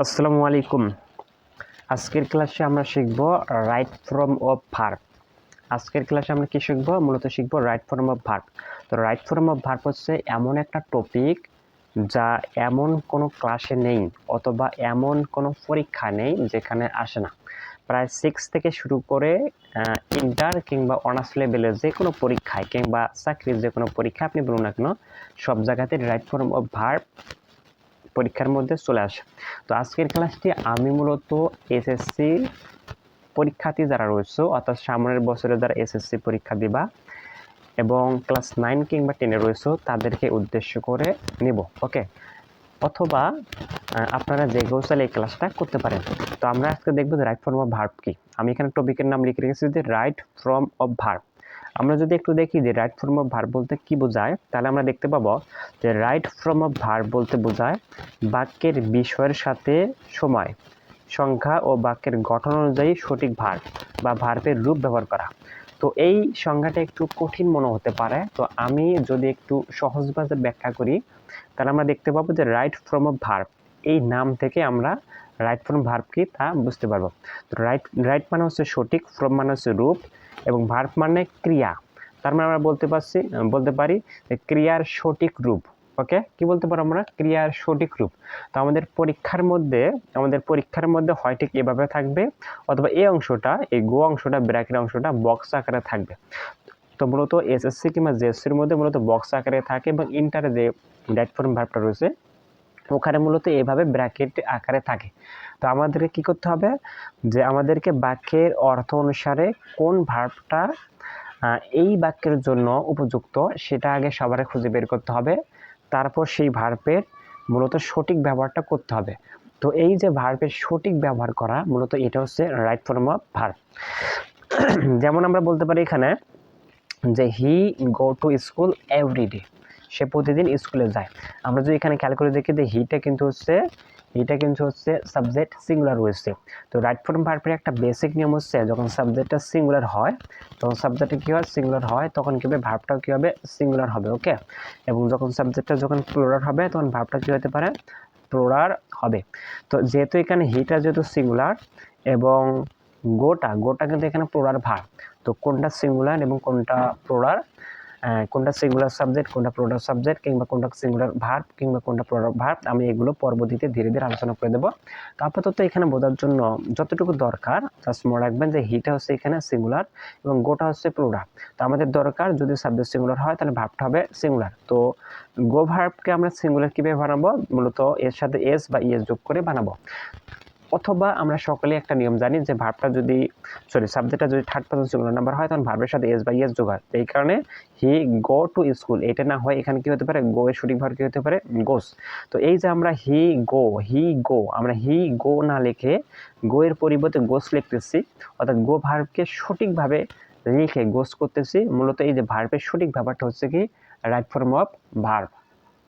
আসসালামু আলাইকুম। আজকের ক্লাসে আমরা শিখব রাইট ফর্ম অফ ভার্ব আজকের ক্লাসে আমরা কি শিখব? মূলত শিখব রাইট ফর্ম অফ ভার্ব তো রাইট ফর্ম অফ ভার্ব হচ্ছে এমন একটা টপিক যা এমন কোনো ক্লাসে নেই অথবা এমন কোনো পরীক্ষা নেই যেখানে আসে না। প্রায় সিক্স থেকে শুরু করে ইন্টার কিংবা অনার্স লেভেলের যে কোনো পরীক্ষায় কিংবা চাকরির যে কোনো পরীক্ষা আপনি বলুন না কেন, সব জায়গাতে রাইট ফর্ম অফ ভার্ব পরীক্ষার মধ্যে চলে আসে। তো আজকের ক্লাসটি আমি মূলত এসএসসি পরীক্ষার্থী যারা রয়েছে, অর্থাৎ সামনের বছরে যারা এসএসসি পরীক্ষা দিবা এবং ক্লাস নাইন কিংবা টেনে রয়েছে, তাদেরকে উদ্দেশ্য করে নেব, ওকে? অথবা আপনারা যে চাইলে এই ক্লাসটা করতে পারেন। তো আমরা আজকে দেখব রাইট ফর্ম অফ ভার্ব কি। আমি এখানে টপিকের নাম লিখে রেখেছি যে রাইট ফর্ম অফ ভার্ব আমরা যদি একটু দেখি যে রাইট ফর্ম অফ ভার্ব বলতে কি বোঝায়, তাহলে আমরা দেখতে পাবো যে রাইট ফর্ম অফ ভার্ব বলতে বোঝায় বাক্যের বিষয়ের সাথে সময়, সংখ্যা ও বাক্যের গঠন অনুযায়ী সঠিক ভার বা ভার্বের রূপ ব্যবহার করা। তো এই সংজ্ঞাটা একটু কঠিন মনে হতে পারে। তো আমি যদি একটু সহজভাবে ব্যাখ্যা করি, তাহলে আমরা দেখতে পাবো যে রাইট ফর্ম অফ ভার্ব এই নাম থেকে আমরা রাইট ফর্ম ভার্ব কি তা বুঝতে পারব। তো রাইট রাইট মানে হচ্ছে সঠিক ফর্ম মানে হচ্ছে রূপ এবং ভার্ব মানে ক্রিয়া। তার মানে আমরা বলতে পারছি বলতে পারি ক্রিয়ার সঠিক রূপ। ওকে? কি বলতে পারো আমরা? ক্রিয়ার সঠিক রূপ। তো আমাদের পরীক্ষার মধ্যে, আমাদের পরীক্ষার মধ্যে হয় ঠিক এভাবে থাকবে, অথবা এই অংশটা, এই গো অংশটা ব্র্যাকের অংশটা বক্স আকারে থাকবে। তো মূলত এসএসসি কিংবা জেএসসির মধ্যে মূলত বক্স আকারে থাকে এবং ইন্টারে যে ডেট ফর্ম ভার্বটা রয়েছে ওখানে মূলত এভাবে ব্র্যাকেট আকারে থাকে। তো আমাদেরকে কি করতে হবে? যে আমাদেরকে বাক্যের অর্থ অনুসারে কোন ভার্বটা এই বাক্যের জন্য উপযুক্ত সেটা আগে সবার খুঁজে বের করতে হবে। তারপর সেই ভার্বের মূলত সঠিক ব্যবহারটা করতে হবে। তো এই যে ভার্বের সঠিক ব্যবহার করা মূলত এটা হচ্ছে রাইট ফর্ম অফ ভার্ব যেমন আমরা বলতে পারি এখানে যে he go to school everyday সে প্রতিদিন স্কুলে যায়। আমরা যদি এখানে খেয়াল করে দেখি যে হিটা কিন্তু হচ্ছে হিটা কিন্তু হচ্ছে সাবজেক্ট সিঙ্গুলার রয়েছে। তো রাইট ফর্ম ভার্বের একটা বেসিক নিয়ম হচ্ছে, যখন সাবজেক্টটা সিঙ্গুলার হয়, তখন সাবজেক্টটা কী হয়? সিঙ্গুলার হয়, তখন কী হবে? ভার্বটাও কী হবে? সিঙ্গুলার হবে ওকে এবং যখন সাবজেক্টটা যখন প্লোরার হবে, তখন ভার্বটা কী হতে পারে? প্লোরার হবে। তো যেহেতু এখানে হিটা যেহেতু সিঙ্গুলার এবং গোটা গোটা কিন্তু এখানে প্লোরার ভার্ব তো কোনটা সিঙ্গুলার এবং কোনটা প্লোরার কোনটা সিঙ্গুলার সাবজেক্ট কোনটা প্রোডাক্ট সাবজেক্ট কিংবা কোনটা সিঙ্গুলার ভার্ব কিংবা কোনটা প্রোডাক্ট ভার্ব আমি এগুলো পরবর্তীতে ধীরে ধীরে আলোচনা করে দেবো। তো আপাতত এখানে বোঝার জন্য যতটুকু দরকার জাস্ট মনে রাখবেন যে হিটা হচ্ছে এখানে সিঙ্গুলার এবং গোটা হচ্ছে প্রোডাক্ট তো আমাদের দরকার, যদি সাবজেক্ট সিঙ্গুলার হয়, তাহলে ভার্বটা হবে সিঙ্গুলার তো গো ভার্বকে আমরা সিঙ্গুলার কীভাবে বানাবো? মূলত এর সাথে এস বা ইএস যোগ করে বানাবো। অথবা আমরা সকলে একটা নিয়ম জানি যে ভার্বটা যদি সরি সাবজেক্টটা যদি থার্ড পার্সন সিঙ্গুলার নাম্বার হয়, তখন ভার্বের সাথে এস বা ইএস যোগ হয়। এই কারণে হি গো টু স্কুল এটা না হয় এখানে কি হতে পারে? গো এর সঠিক ভার্ব কি হতে পারে? গোস তো এই যে আমরা হি গো হি গো আমরা হি গো না লিখে গো এর পরিবর্তে গোস লিখতেছি, অর্থাৎ গো ভার্বকে সঠিকভাবে লিখে গোস করতেছি, মূলত এই যে ভার্বের সঠিক ব্যাপারটা হচ্ছে কি রাইট ফর্ম অফ ভার্ব